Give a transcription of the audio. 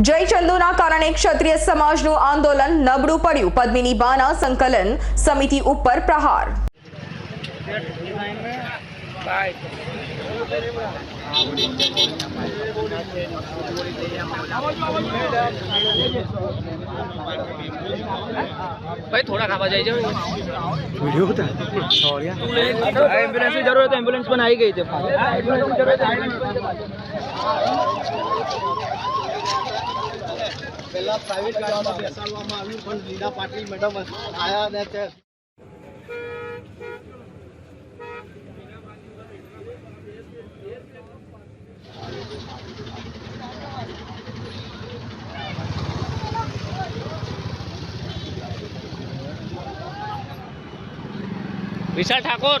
જય ચંદુના કારણે ક્ષત્રિય સમાજનું આંદોલન નબળું પડ્યું. પદ્મિની બાના સંકલન સમિતિ ઉપર પ્રહાર. ભાઈ થોડા ખાવા જાય છે વીડિયો ઉતાર સોળિયા એમ્બ્યુલન્સની જરૂર તો એમ્બ્યુલન્સ પણ આવી ગઈ છે. પેલા પ્રાઇવેટ ગાડીમાં બેસાડવામાં આવ્યું પણ લીના પાટીલ મેડમ આયા ને તે વિશાલ ઠાકોર.